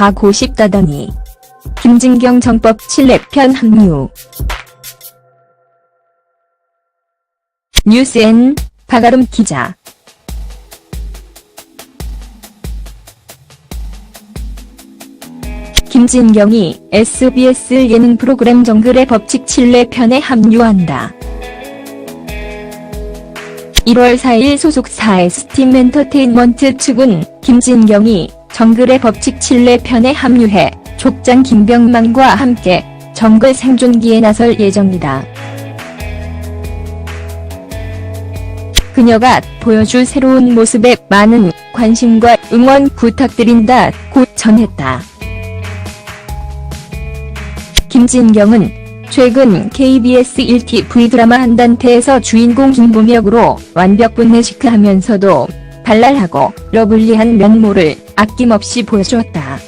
가고 싶다더니 김진경 정법 7례편 합류 뉴스엔 박아름 기자 김진경이 SBS 예능 프로그램 정글의 법칙 7례편에 합류한다. 1월 4일 소속사 스팀 엔터테인먼트 측은 김진경이 정글의 법칙 7례편에 합류해 족장 김병만과 함께 정글 생존기에 나설 예정이다. 그녀가 보여줄 새로운 모습에 많은 관심과 응원 부탁드린다 고 전했다. 김진경은 최근 KBS 1TV 드라마 한단태에서 주인공 김범 역으로 완벽 분 내시크하면서도 발랄하고 러블리한 면모를 아낌없이 보여주었다.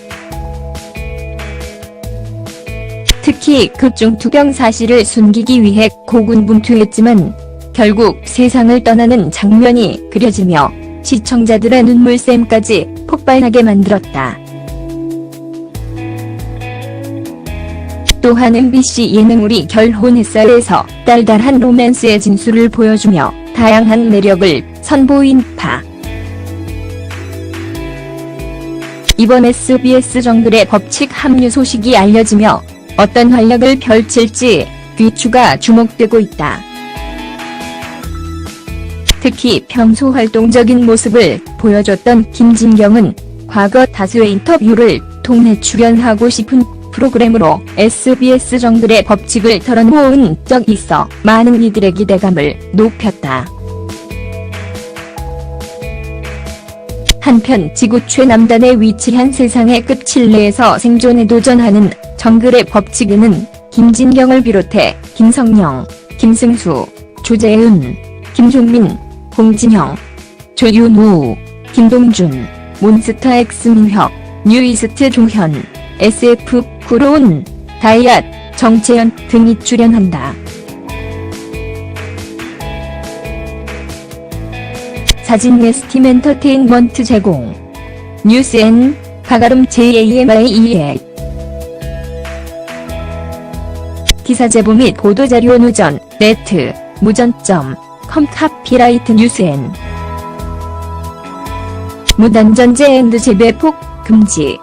특히 극중 투병 사실을 숨기기 위해 고군분투했지만 결국 세상을 떠나는 장면이 그려지며 시청자들의 눈물샘까지 폭발하게 만들었다. 또한 MBC 예능 우리 결혼했어에서 달달한 로맨스의 진수를 보여주며 다양한 매력을 선보인 파. 이번 SBS 정글의 법칙 합류 소식이 알려지며 어떤 활약을 펼칠지 귀추가 주목되고 있다. 특히 평소 활동적인 모습을 보여줬던 김진경은 과거 다수의 인터뷰를 통해 출연하고 싶은 프로그램으로 SBS 정글의 법칙을 털어놓은 적이 있어 많은 이들의 기대감을 높였다. 한편 지구 최남단에 위치한 세상의 끝 칠레에서 생존에 도전하는 정글의 법칙에는 김진경을 비롯해 김성령, 김승수, 조재은, 김종민, 홍진영, 조윤우, 김동준, 몬스타 X 민혁, 뉴이스트 조현, SF 구로운, 다이앗, 정채연 등이 출연한다. 사진 웨스팀 엔터테인먼트 제공. 뉴스엔 가가름 JAMIEA 기사 제보 및 보도자료 누전 네트 무전점 컴 카피라이트 뉴스엔 무단전제 앤드 재배폭 금지